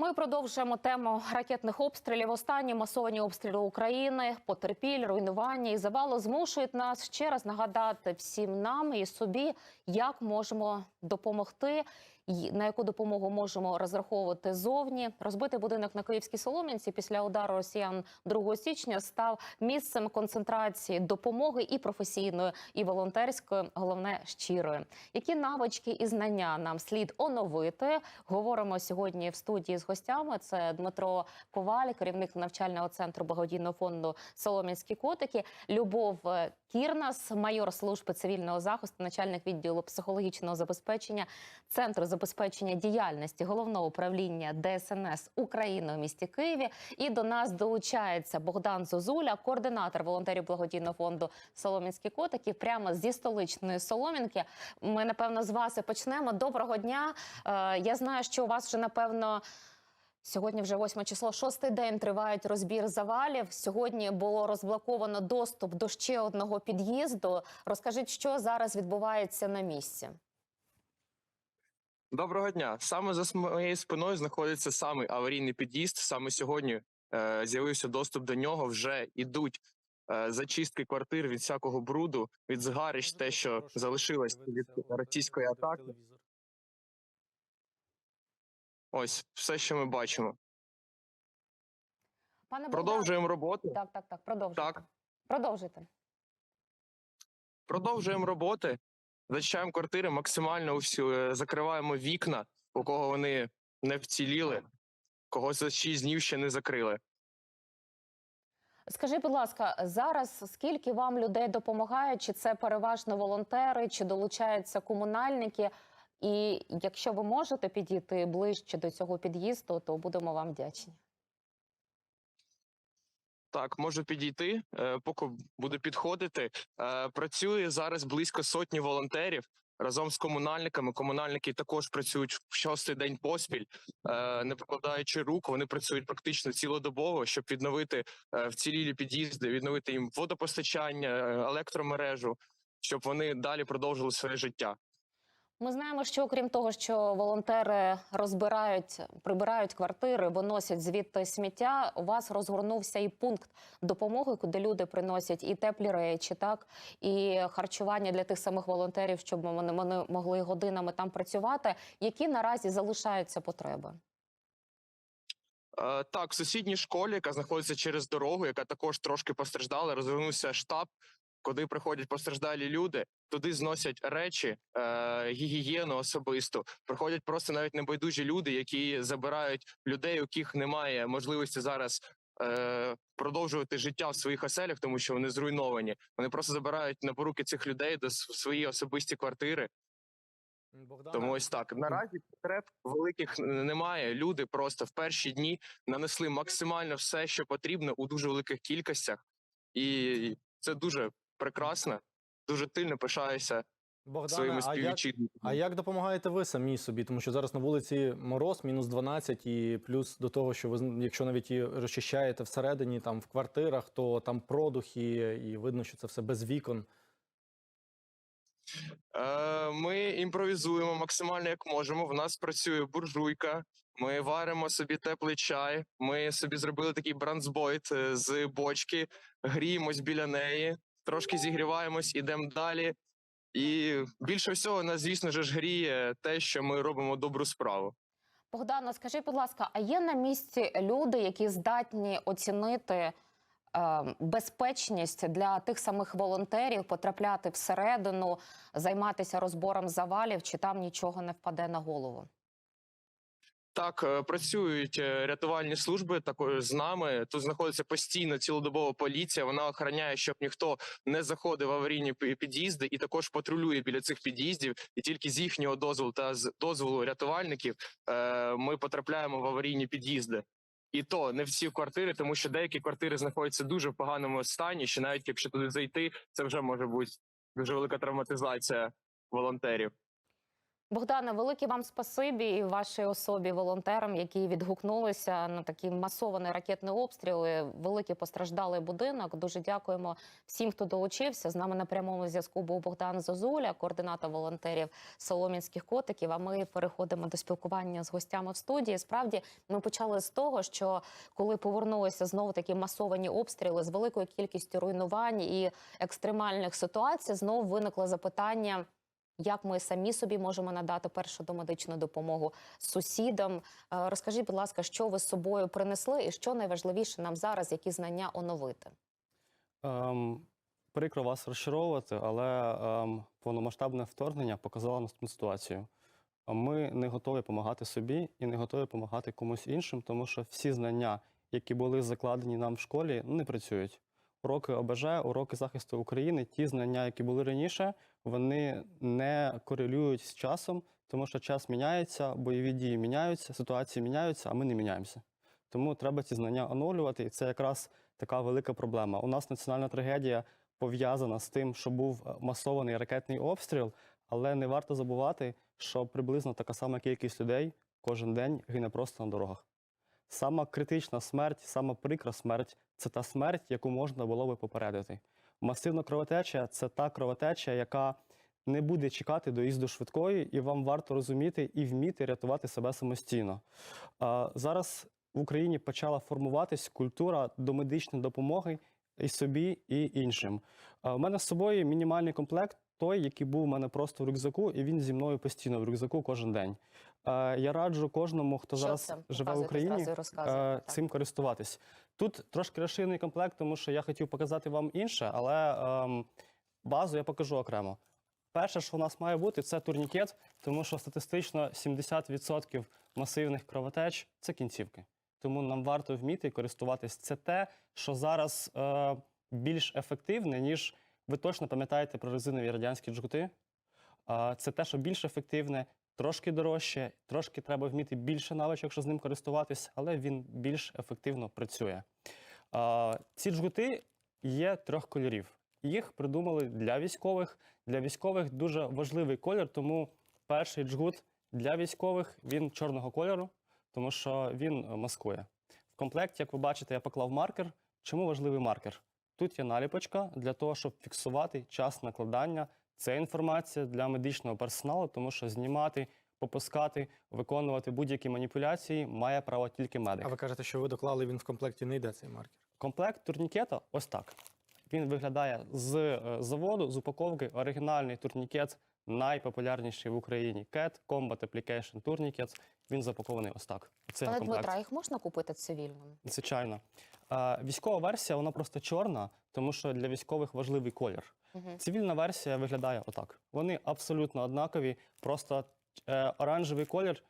Ми продовжуємо тему ракетних обстрілів. Останні масовані обстріли України, потерпіль, руйнування і завало змушують нас ще раз нагадати всім нам і собі, як можемо допомогти, на яку допомогу можемо розраховувати зовні. Розбитий будинок на Київській Солом'янці після удару росіян 2 січня став місцем концентрації допомоги і професійної, і волонтерської, головне щирої. Які навички і знання нам слід оновити? Говоримо сьогодні в студії з гостями. Це Дмитро Коваль, керівник навчального центру благодійного фонду Солом'янські котики, Любов Кірнас, майор служби цивільного захисту, начальник відділу психологічного забезпечення Центру забезпечення діяльності головного управління ДСНС України у місті Києві. І до нас долучається Богдан Зозуля, координатор волонтерів благодійного фонду Солом'янські котики, прямо зі столичної Солом'янки. Ми напевно з вас і почнемо. Доброго дня. Е, Я знаю, що у вас вже напевно. Сьогодні вже 8 число, шостий день тривають розбір завалів. Сьогодні було розблоковано доступ до ще одного під'їзду. Розкажіть, що зараз відбувається на місці. Доброго дня. Саме за моєю спиною знаходиться самий аварійний під'їзд. Саме сьогодні е, з'явився доступ до нього. Вже ідуть е, зачистки квартир від всякого бруду, від згарищ, те, що залишилось від російської атаки. Ось все, що ми бачимо. Пане Продовжуємо роботу. Так, так, так. Продовжуйте. Так. Продовжуйте. Продовжуємо роботи. Зачищаємо квартири, максимально усю е, закриваємо вікна, у кого вони не вціліли, кого за 6 днів ще не закрили. Скажіть, будь ласка, зараз скільки вам людей допомагають? Чи це переважно волонтери, чи долучаються комунальники? І якщо ви можете підійти ближче до цього під'їзду, то будемо вам вдячні. Так, можу підійти, е, поки буду підходити. Е, Працює зараз близько сотні волонтерів разом з комунальниками. Комунальники також працюють в шостий день поспіль, е, не покладаючи рук. Вони працюють практично цілодобово, щоб відновити вцілілі під'їзди, відновити їм водопостачання, електромережу, щоб вони далі продовжили своє життя. Ми знаємо, що окрім того, що волонтери розбирають, прибирають квартири, виносять звідти сміття. У вас розгорнувся і пункт допомоги, куди люди приносять і теплі речі, так і харчування для тих самих волонтерів, щоб вони, вони могли годинами там працювати. Які наразі залишаються потреби? Е, Так, в сусідній школі, яка знаходиться через дорогу, яка також трошки постраждала, розвернувся штаб, куди приходять постраждалі люди. Туди зносять речі, е, гігієну особисту. Приходять просто навіть небайдужі люди, які забирають людей, у яких немає можливості зараз е, продовжувати життя в своїх оселях, тому що вони зруйновані. Вони просто забирають на поруки цих людей до с- свої особисті квартири. Тому ось так. Наразі потреб великих немає. Люди просто в перші дні нанесли максимально все, що потрібно у дуже великих кількостях, і це дуже прекрасно. Дуже тильно пишаюся своїми Богдане, а як, співвітчизниками. а як допомагаєте ви самі собі? Тому що зараз на вулиці мороз, мінус 12, і плюс до того, що ви якщо навіть і розчищаєте всередині, там в квартирах, то там продухи, і видно, що це все без вікон. Е, Ми імпровізуємо максимально як можемо. В нас працює буржуйка. Ми варимо собі теплий чай. Ми собі зробили такий бранцбойт е, з бочки, гріємось біля неї, трошки зігріваємось, ідемо далі. І більше всього нас, звісно ж, гріє те, що ми робимо добру справу. Богдано, скажіть, будь ласка, а є на місці люди, які здатні оцінити е, безпечність для тих самих волонтерів потрапляти всередину, займатися розбором завалів, чи там нічого не впаде на голову? Так, е, працюють е, рятувальні служби також з нами. Тут знаходиться постійно цілодобова поліція. Вона охороняє, щоб ніхто не заходив в аварійні під'їзди, і також патрулює біля цих під'їздів. І тільки з їхнього дозволу та з дозволу рятувальників е, ми потрапляємо в аварійні під'їзди. І то не всі квартири, тому що деякі квартири знаходяться дуже в поганому стані. Що навіть якщо туди зайти, це вже може бути дуже велика травматизація волонтерів. Богдане, велике вам спасибі і вашій особі, волонтерам, які відгукнулися на такі масовані ракетні обстріли. Великий постраждалий будинок. Дуже дякуємо всім, хто долучився. З нами на прямому зв'язку був Богдан Зозуля, координатор волонтерів Солом'янських котиків. А ми переходимо до спілкування з гостями в студії. Справді ми почали з того, що коли повернулися знову такі масовані обстріли з великою кількістю руйнувань і екстремальних ситуацій, знову виникло запитання. Як ми самі собі можемо надати першу домедичну допомогу сусідам? Е, Розкажіть, будь ласка, що ви з собою принесли, і що найважливіше нам зараз, які знання оновити? Ем, прикро вас розчаровувати, але ем, повномасштабне вторгнення показало наступну ситуацію. Ми не готові допомагати собі і не готові допомагати комусь іншим, тому що всі знання, які були закладені нам в школі, не працюють. Уроки ОБЖ, уроки захисту України, ті знання, які були раніше, вони не корелюють з часом, тому що час міняється, бойові дії міняються, ситуації міняються, а ми не міняємося. Тому треба ці знання оновлювати, і це якраз така велика проблема. У нас національна трагедія пов'язана з тим, що був е, масований ракетний обстріл, але не варто забувати, що приблизно така сама кількість людей кожен день гине просто на дорогах. Сама критична смерть, сама прикра смерть це та смерть, яку можна було би попередити. Масивна кровотеча це та кровотеча, яка не буде чекати доїзду швидкої, і вам варто розуміти і вміти рятувати себе самостійно. Зараз в Україні почала формуватись культура домедичної допомоги і собі, і іншим. У мене з собою мінімальний комплект, той, який був у мене просто в рюкзаку, і він зі мною постійно в рюкзаку кожен день. А, Я раджу кожному, хто Що зараз це? живе в Україні, е, цим користуватись. Тут трошки розширений комплект, тому що я хотів показати вам інше, але ем, базу я покажу окремо. Перше, що у нас має бути, це турнікет, тому що статистично 70% масивних кровотеч це кінцівки. Тому нам варто вміти користуватись. Це те, що зараз е, більш ефективне, ніж ви точно пам'ятаєте про резинові радянські джгути. Е, це те, що більш ефективне, трошки дорожче, трошки треба вміти більше навичок, щоб з ним користуватись, але він більш ефективно працює. Ці джгути є трьох кольорів. Їх придумали для військових. Для військових дуже важливий колір, тому перший джгут для військових він чорного кольору, тому що він е, маскує. В комплекті, як ви бачите, я поклав маркер. Чому важливий маркер? Тут є наліпочка для того, щоб фіксувати час накладання. Це інформація для медичного персоналу, тому що знімати, попускати, виконувати будь-які маніпуляції має право тільки медик. А ви кажете, що ви доклали він в комплекті не йде цей маркер. Комплект турнікета ось так. Він виглядає з е, заводу, з упаковки. Оригінальний турнікет, найпопулярніший в Україні CAT, Combat Application Tourniquets. Він запакований ось так. Це комплект. Дмитра, їх можна купити цивільним? Звичайно. Військова версія, вона просто чорна, тому що для військових важливий колір. Угу. Цивільна версія виглядає отак. Вони абсолютно однакові, просто е, оранжевий колір.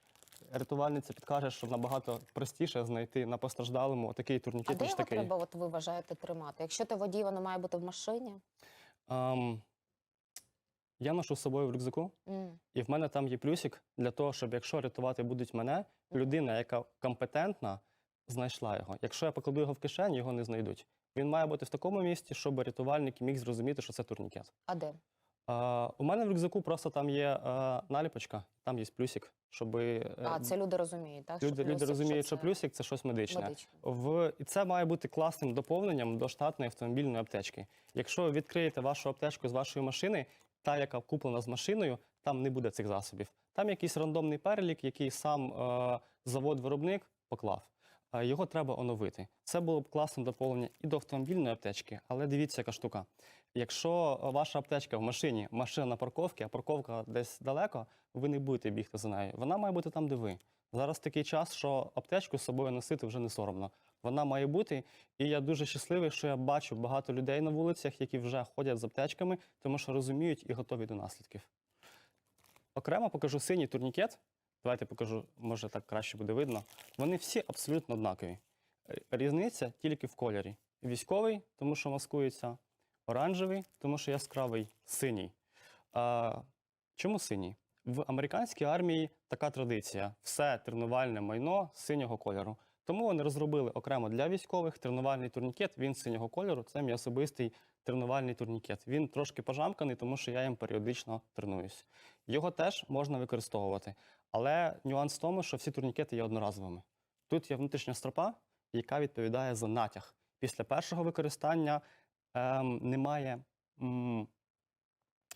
Рятувальниця підкаже, що набагато простіше знайти на постраждалому такий А турнікет, де його такий. треба, от ви вважаєте, тримати? Якщо ти водій, воно має бути в машині. Ем, я ношу з собою в рюкзаку, М. і в мене там є плюсик для того, щоб якщо рятувати будуть мене, людина, яка компетентна, знайшла його. Якщо я покладу його в кишені, його не знайдуть. Він має бути в такому місці, щоб рятувальник міг зрозуміти, що це турнікет. А де? Е, у мене в рюкзаку просто там є е, наліпочка, там є плюсик, щоб е, А це люди розуміють, так? люди, люди розуміють, що це плюсик це щось медичне. медичне. В і це має бути класним доповненням до штатної автомобільної аптечки. Якщо ви відкриєте вашу аптечку з вашої машини, та, яка куплена з машиною, там не буде цих засобів. Там якийсь рандомний перелік, який сам е, завод-виробник поклав. Його треба оновити. Це було б класним доповненням і до автомобільної аптечки, але дивіться, яка штука. Якщо е, ваша аптечка в машині, машина на парковці, а парковка десь далеко, ви не будете бігти за нею. Вона має бути там, де ви. Зараз такий час, що аптечку з собою носити вже не соромно. Вона має бути, і я дуже щасливий, що я бачу багато людей на вулицях, які вже ходять з аптечками, тому що розуміють і готові до наслідків. Окремо покажу синій турнікет. Давайте покажу, може так краще буде видно. Вони всі абсолютно однакові. Е, Різниця тільки в кольорі. Військовий, тому що маскується, оранжевий, тому що яскравий синій. А, чому синій? В американській армії така традиція: все тренувальне майно синього кольору. Тому вони розробили окремо для військових тренувальний турнікет. Він синього кольору. Це мій особистий тренувальний турнікет. Він трошки пожамканий, тому що я їм періодично тренуюсь. Його теж можна використовувати. Але нюанс в тому, що всі турнікети є одноразовими. Тут є внутрішня стропа, яка відповідає за натяг. Після першого використання ем, немає м,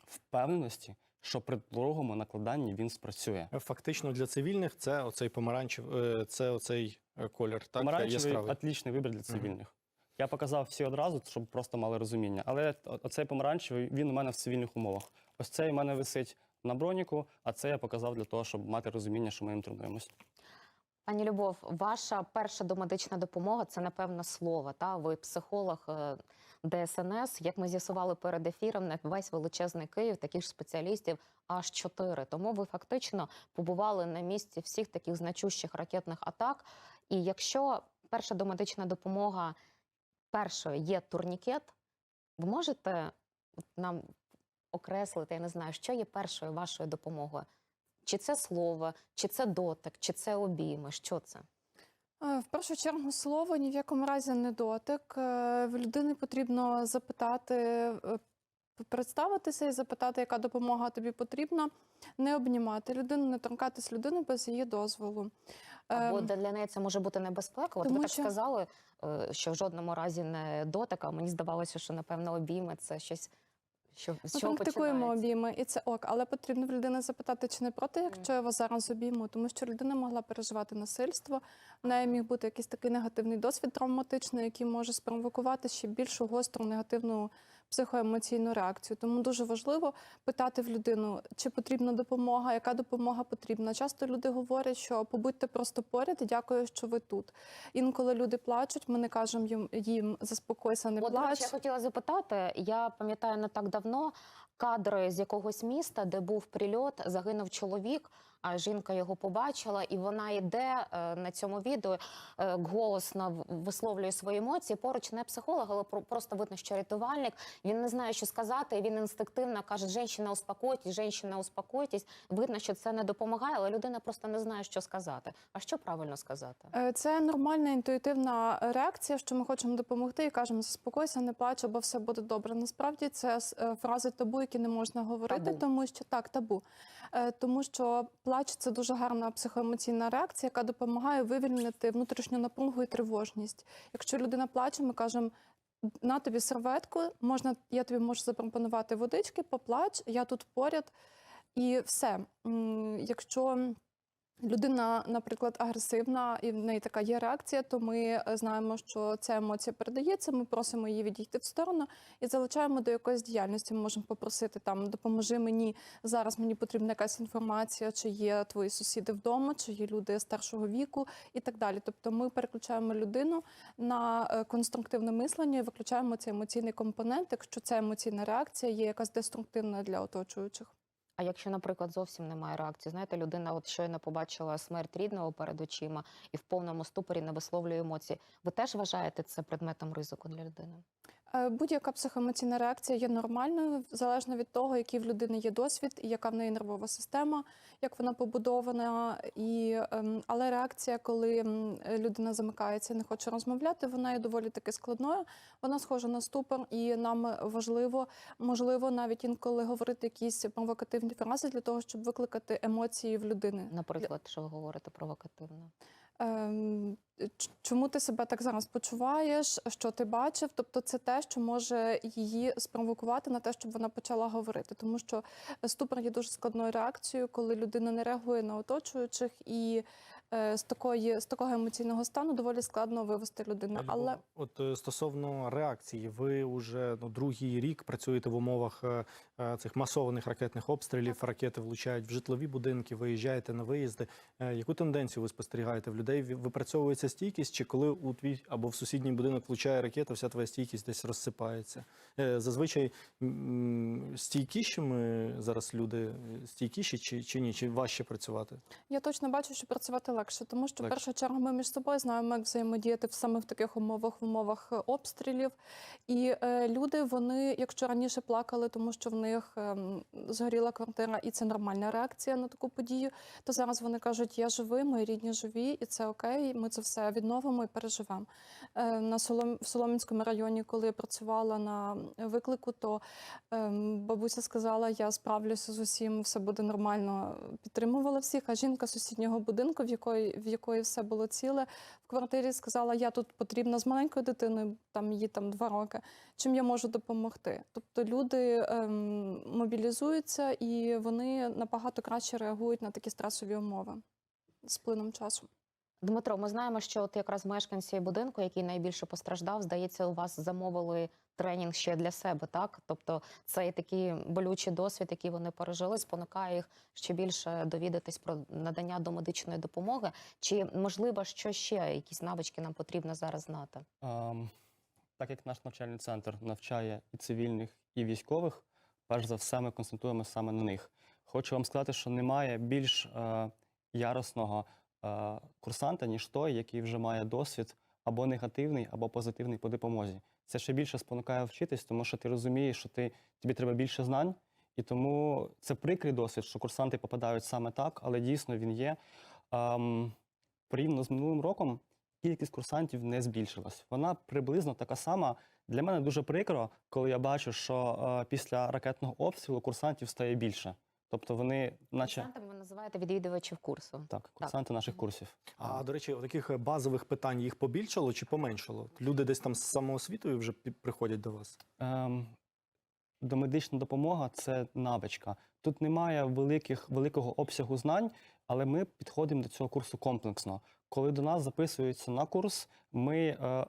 впевненості, що при другому накладанні він спрацює. Фактично для цивільних це оцей помаранчев, е, це оцей е, колір, так Помаранчевий яскравий. отлічний вибір для цивільних. Я показав всі одразу, щоб просто мали розуміння. Але оцей помаранчевий він у мене в цивільних умовах. Ось цей у мене висить на броніку, а це я показав для того, щоб мати розуміння, що ми їм тренуємось. Пані Любов, ваша перша домедична допомога це напевно слово. Та ви психолог е, ДСНС. Як ми з'ясували перед ефіром, на весь величезний Київ, таких ж спеціалістів аж чотири. Тому ви фактично побували на місці всіх таких значущих ракетних атак. І якщо перша домедична допомога першою є турнікет, ви можете нам окреслити, я не знаю, що є першою вашою допомогою? Чи це слово, чи це дотик, чи це обійми? Що це? Е, В першу чергу слово ні в якому разі не дотик. Е, В людини потрібно запитати, е, представитися і запитати, яка допомога тобі потрібна. Не обнімати людину, не торкатись людини без її дозволу. Або Ем, для неї це може бути небезпека. От ви тому так що- сказали, е, що в жодному разі не дотик, а мені здавалося, що напевно обійми це щось, що з Ми чого практикуємо починається. обійми, і це ок, але потрібно в людини запитати, чи не проти, якщо я вас зараз обійму, тому що людина могла переживати насильство. В неї міг бути якийсь такий негативний досвід травматичний, який може спровокувати ще більшу гостру негативну психоемоційну реакцію. Тому дуже важливо питати в людину, чи потрібна допомога, яка допомога потрібна. Часто люди говорять, що побудьте просто поряд і дякую, що ви тут. Інколи люди плачуть, ми не кажемо їм, їм заспокойся, не От, плач. я хотіла запитати. Я пам'ятаю не так давно кадри з якогось міста, де був прильот, загинув чоловік. А жінка його побачила, і вона йде е, на цьому відео е, голосно висловлює свої емоції. Поруч не психолог, але про- просто видно, що рятувальник. Він не знає, що сказати. Він інстинктивно каже: «Женщина, успокойтесь, женщина, успокойтесь. Видно, що це не допомагає, але людина просто не знає, що сказати. А що правильно сказати? Е, Це нормальна інтуїтивна реакція, що ми хочемо допомогти і кажемо заспокойся, не плач, або все буде добре. Насправді це фрази табу, які не можна говорити, Табу. тому що так, табу. Тому що плач це дуже гарна психоемоційна реакція, яка допомагає вивільнити внутрішню напругу і тривожність. Якщо людина плаче, ми кажемо. На тобі серветку, можна, я тобі можу запропонувати водички, поплач, я тут поряд. І все. Якщо людина, наприклад, агресивна і в неї така є реакція, то ми е, знаємо, що ця емоція передається. Ми просимо її відійти в сторону і залучаємо до якоїсь діяльності. Ми можемо попросити там допоможи мені зараз. Мені потрібна якась інформація, чи є твої сусіди вдома, чи є люди старшого віку і так далі. Тобто, ми переключаємо людину на е, конструктивне мислення і виключаємо цей емоційний компонент, якщо ця емоційна реакція є якась деструктивна для оточуючих. А якщо, наприклад, зовсім немає реакції, знаєте, людина от щойно побачила смерть рідного перед очима і в повному ступорі не висловлює емоції. Ви теж вважаєте це предметом ризику для людини? Е, Будь-яка психоемоційна реакція є нормальною, залежно від того, який в людини є досвід, і яка в неї нервова система, як вона побудована. І, ем, але реакція, коли людина замикається не хоче розмовляти, вона є доволі таки складною. Вона схожа на ступор, і нам важливо, можливо, навіть інколи говорити якісь провокативні фрази для того, щоб викликати емоції в людини. Наприклад, що ви говорите провокативно? Ем, Чому ти себе так зараз почуваєш? Що ти бачив? Тобто, це те, що може її спровокувати на те, щоб вона почала говорити. Тому що ступор є дуже складною реакцією, коли людина не реагує на оточуючих, і з такої з такого емоційного стану доволі складно вивести людину. Пані Але от е, стосовно реакції, ви вже ну, другий рік працюєте в умовах е, е, цих масованих ракетних обстрілів. Ракети влучають в житлові будинки, виїжджаєте на виїзди. Е, Яку тенденцію ви спостерігаєте в людей? Випрацьовується стійкість, чи коли у твій або в сусідній будинок влучає ракета, вся твоя стійкість десь розсипається? Е, Зазвичай стійкішими зараз люди е, стійкіші чи, чи ні? Чи важче працювати? я точно бачу, що працювати легше. Легше, тому що в першу чергу ми між собою знаємо, як взаємодіяти саме в таких умовах, в умовах е, обстрілів. І е, люди, вони, якщо раніше плакали, тому що в них ем, згоріла квартира, і це нормальна реакція на таку подію, то зараз вони кажуть, я живий, мої рідні живі, і це окей. Ми це все відновимо і переживемо. Е, на Солом... в Соломінському районі, коли я працювала на виклику, то ем, бабуся сказала, я справлюся з усім, все буде нормально. Підтримувала всіх. А жінка сусіднього будинку, в якої в якої все було ціле, в квартирі сказала, я тут потрібна з маленькою дитиною, там їй там два роки. Чим я можу допомогти? Тобто люди ем, мобілізуються і вони набагато краще реагують на такі стресові умови з плином часу. Дмитро, ми знаємо, що от якраз мешканці будинку, який найбільше постраждав, здається, у вас замовили тренінг ще для себе, так? Тобто цей такий болючий досвід, який вони пережили, спонукає їх ще більше довідатись про надання домедичної допомоги. Чи можливо, що ще якісь навички нам потрібно зараз знати? Ем, так як наш навчальний центр навчає і цивільних, і військових, перш за все ми концентруємо саме на них. Хочу вам сказати, що немає більш е, яросного е, курсанта, ніж той, який вже має досвід або негативний, або позитивний по допомозі. Це ще більше спонукає вчитись, тому що ти розумієш, що ти, тобі треба більше знань, і тому це прикрий досвід, що курсанти попадають саме так, але дійсно він є. Ем, порівняно з минулим роком кількість курсантів не збільшилась. Вона приблизно така сама. Для мене дуже прикро, коли я бачу, що е, після ракетного обстрілу курсантів стає більше. Тобто вони, наче Курсантами ви називаєте відвідувачів курсу. так, курсанти наших курсів. А до речі, таких базових питань їх побільшало чи поменшало? Люди десь там з самоосвітою вже пі- приходять до вас. Ем, домедична допомога це навичка. Тут немає великих, великого обсягу знань, але ми підходимо до цього курсу комплексно. Коли до нас записуються на курс, ми е,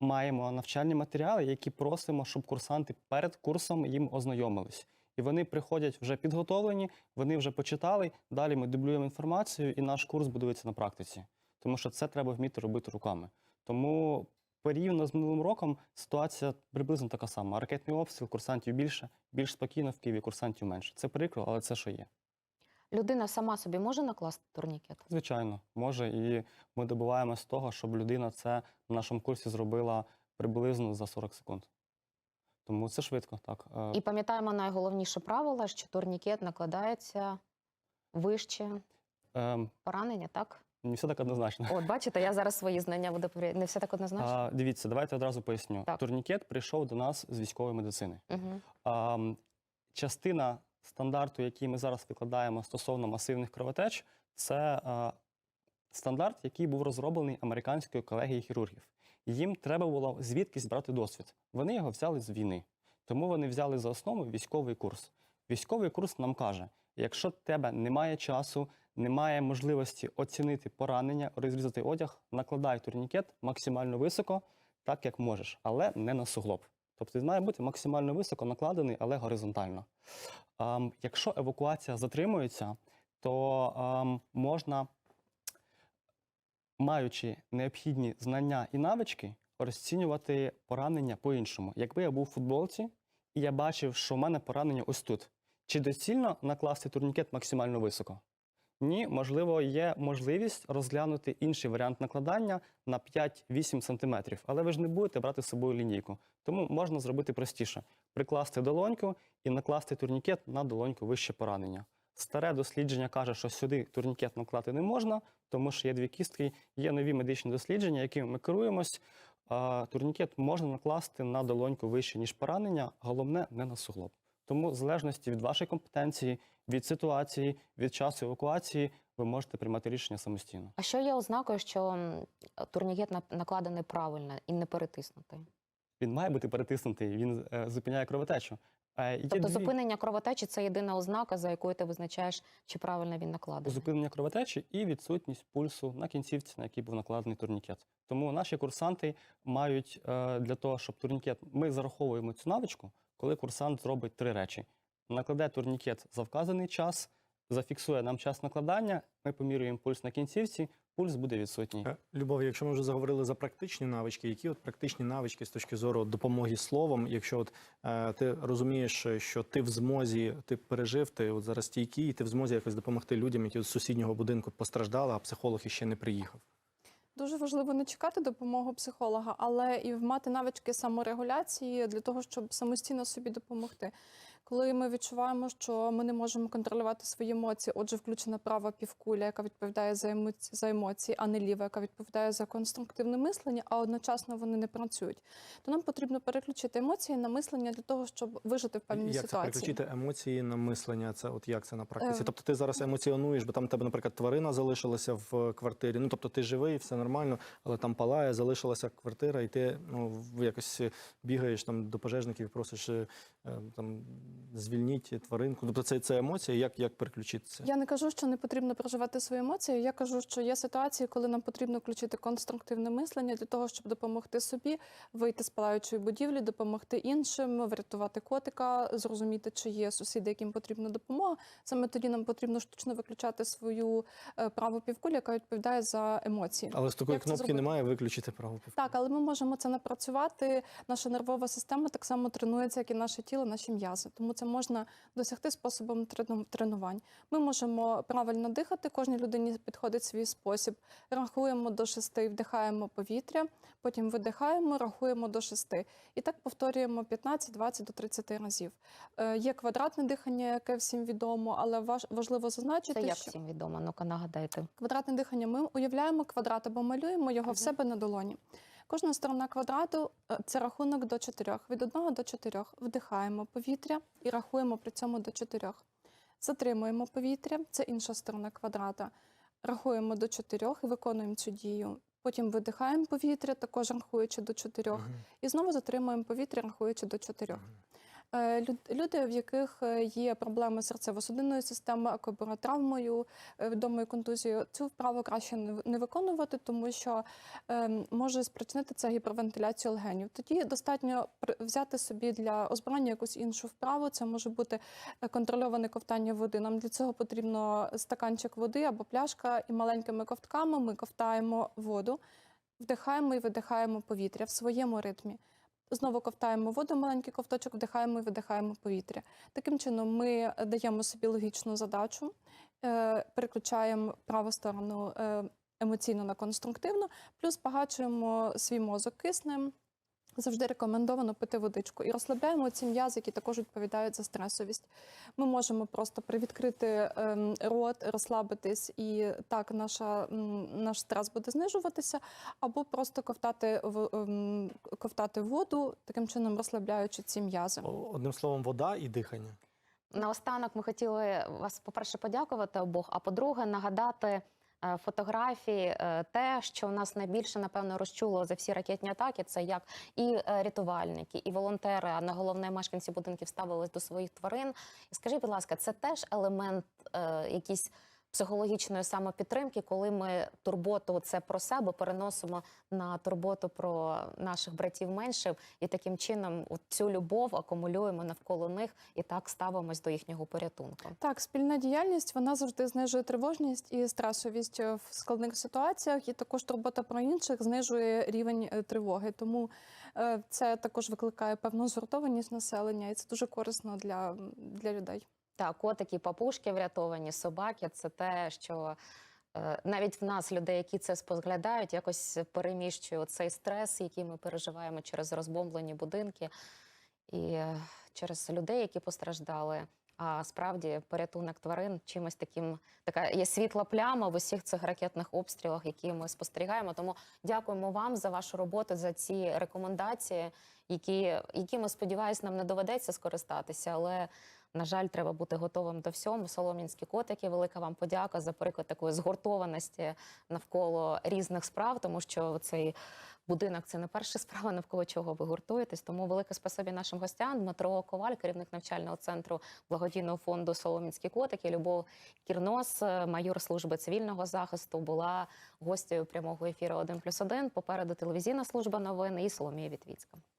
маємо навчальні матеріали, які просимо, щоб курсанти перед курсом їм ознайомились. І вони приходять вже підготовлені, вони вже почитали. Далі ми дублюємо інформацію, і наш курс будується на практиці. Тому що це треба вміти робити руками. Тому порівняно з минулим роком ситуація приблизно така сама. Ракетний обстріл, курсантів більше, більш спокійно в Києві, курсантів менше. Це прикро, але це що є. Людина сама собі може накласти турнікет? Звичайно, може, і ми добиваємось того, щоб людина це на нашому курсі зробила приблизно за 40 секунд. Тому це швидко, так. Е, І пам'ятаємо найголовніше правило, що турнікет накладається вище ем, поранення, так? не все так однозначно. От бачите, я зараз свої знання буду перевіряти. Не все так однозначно. А, дивіться, давайте одразу поясню. Так. Турнікет прийшов до нас з військової медицини. Угу. А, частина стандарту, який ми зараз викладаємо стосовно масивних кровотеч, це а, стандарт, який був розроблений американською колегією хірургів. Їм треба було звідкись брати досвід. Вони його взяли з війни. Тому вони взяли за основу військовий курс. Військовий курс нам каже: якщо в тебе немає часу, немає можливості оцінити поранення, розрізати одяг, накладай турнікет максимально високо, так як можеш, але не на суглоб. Тобто він має бути максимально високо накладений, але горизонтально. Ам, якщо евакуація затримується, то ам, можна, маючи необхідні знання і навички, розцінювати поранення по-іншому. Якби я був у футболці і я бачив, що в мене поранення ось тут, чи доцільно накласти турнікет максимально високо? Ні, можливо, є можливість розглянути інший варіант накладання на 5-8 см. Але ви ж не будете брати з собою лінійку. Тому можна зробити простіше: прикласти долоньку і накласти турнікет на долоньку вище поранення. Старе дослідження каже, що сюди турнікет наклати не можна, тому що є дві кістки, є нові медичні дослідження, якими ми керуємось. Турнікет можна накласти на долоньку вище, ніж поранення, головне не на суглоб. Тому, в залежності від вашої компетенції, від ситуації, від часу евакуації, ви можете приймати рішення самостійно. А що є ознакою, що турнікет на- накладений правильно і не перетиснутий? Він має бути перетиснутий, він е, зупиняє кровотечу. Тобто дві- зупинення кровотечі це єдина ознака, за якою ти визначаєш, чи правильно він накладений. зупинення кровотечі і відсутність пульсу на кінцівці, на якій був накладений турнікет. Тому наші курсанти мають е, для того, щоб турнікет. Ми зараховуємо цю навичку, коли курсант зробить три речі: накладе турнікет за вказаний час, зафіксує нам час накладання, ми помірюємо пульс на кінцівці, пульс буде відсутній. Е, Любов, якщо ми вже заговорили за практичні навички, які от практичні навички з точки зору допомоги словом, якщо от е, ти розумієш, що ти в змозі, ти пережив, ти от зараз стійкий, і ти в змозі якось допомогти людям, які з сусіднього будинку постраждали, а психолог іще не приїхав. Дуже важливо не чекати допомогу психолога, але і мати навички саморегуляції для того, щоб самостійно собі допомогти. Коли ми відчуваємо, що ми не можемо контролювати свої емоції, отже, включена права півкуля, яка відповідає за емоції, за емоції, а не ліва, яка відповідає за конструктивне мислення, а одночасно вони не працюють. То нам потрібно переключити емоції на мислення для того, щоб вижити в певній як це ситуації. переключити емоції на мислення? Це от як це на практиці? Е, Тобто ти зараз емоціонуєш, бо там тебе, наприклад, тварина залишилася в квартирі. Ну тобто ти живий, все нормально, але там палає, залишилася квартира, і ти ну якось бігаєш там до пожежників, і просиш е, там звільніть тваринку. Тобто це, це емоція. Як, як переключити це? Я не кажу, що не потрібно проживати свої емоції. Я кажу, що є ситуації, коли нам потрібно включити конструктивне мислення для того, щоб допомогти собі вийти з палаючої будівлі, допомогти іншим, врятувати котика, зрозуміти, чи є сусіди, яким потрібна допомога. Саме тоді нам потрібно штучно виключати свою е, праву півкулю, яка відповідає за емоції. Але з такої Як кнопки немає виключити право Так, але ми можемо це напрацювати. Наша нервова система так само тренується, як і наше тіло, наші м'язи. Тому це можна досягти способом тренувань. Ми можемо правильно дихати. Кожній людині підходить свій спосіб. Рахуємо до шести, вдихаємо повітря, потім видихаємо, рахуємо до шести. І так повторюємо 15, 20 до 30 разів. Е, є квадратне дихання, яке всім відомо, але важ- важливо зазначити, Це як що всім відомо? Ну-ка нагадайте. Квадратне дихання ми уявляємо квадрат або малюємо його в себе на долоні. Кожна сторона квадрату е, це рахунок до чотирьох. Від одного до чотирьох вдихаємо повітря і рахуємо при цьому до чотирьох. Затримуємо повітря, це інша сторона квадрата. Рахуємо до чотирьох і виконуємо цю дію. Потім видихаємо повітря, також рахуючи до чотирьох. Угу. І знову затримуємо повітря, рахуючи до чотирьох. Е, люд- Люди, в яких е, є проблеми з серцево-судинною системою, акубаротравмою, е, відомою контузією, цю вправу краще не виконувати, тому що е, може спричинити це гіпервентиляцію легенів. Тоді достатньо взяти собі для озброєння якусь іншу вправу. Це може бути е, контрольоване ковтання води. Нам для цього потрібно стаканчик води або пляшка, і маленькими ковтками ми ковтаємо воду, вдихаємо і видихаємо повітря в своєму ритмі. Знову ковтаємо воду, маленький ковточок, вдихаємо і видихаємо повітря. Таким чином, ми даємо собі логічну задачу, е, переключаємо праву сторону е, емоційно на конструктивну, плюс багачуємо свій мозок киснем. Завжди рекомендовано пити водичку і розслабляємо ці м'язи, які також відповідають за стресовість. Ми можемо просто привідкрити ем, рот, розслабитись, і так наша, наш стрес буде знижуватися, або просто ковтати, в- ем, ковтати воду, таким чином розслабляючи ці м'язи. Одним словом, вода і дихання. Наостанок ми хотіли вас, по-перше, подякувати обох, а по-друге, нагадати фотографії, е, те, що нас найбільше напевно розчуло за всі ракетні атаки. Це як і е, рятувальники, і волонтери, а на головне мешканці будинків ставились до своїх тварин. Скажіть, будь ласка, це теж елемент якісь. Психологічної самопідтримки, коли ми турботу це про себе переносимо на турботу про наших братів менших, і таким чином цю любов акумулюємо навколо них і так ставимось до їхнього порятунку. Так, спільна діяльність вона завжди знижує тривожність і стресовість е, в складних ситуаціях, і також турбота про інших знижує рівень е, тривоги. Тому е, це також викликає певну згуртованість населення, і це дуже корисно для, для людей. Так, котики, папушки врятовані, собаки це те, що е, навіть в нас, людей, які це споглядають, якось переміщує цей стрес, який ми переживаємо через розбомблені будинки і е, через людей, які постраждали. А справді порятунок тварин чимось таким така є світла пляма в усіх цих ракетних обстрілах, які ми спостерігаємо. Тому дякуємо вам за вашу роботу, за ці рекомендації, які, якими сподіваюсь, нам не доведеться скористатися, але на жаль, треба бути готовим до всього. Солом'янські котики, велика вам подяка за приклад такої згуртованості навколо різних справ, тому що цей будинок це не перша справа, навколо чого ви гуртуєтесь. Тому велике спасибі нашим гостям. Дмитро Коваль, керівник навчального центру благодійного фонду Солом'янські котики, Любов Кірнос, майор служби цивільного захисту, була гостею прямого ефіру 1+,1. Попереду телевізійна служба новин і Соломія Вітвіцька.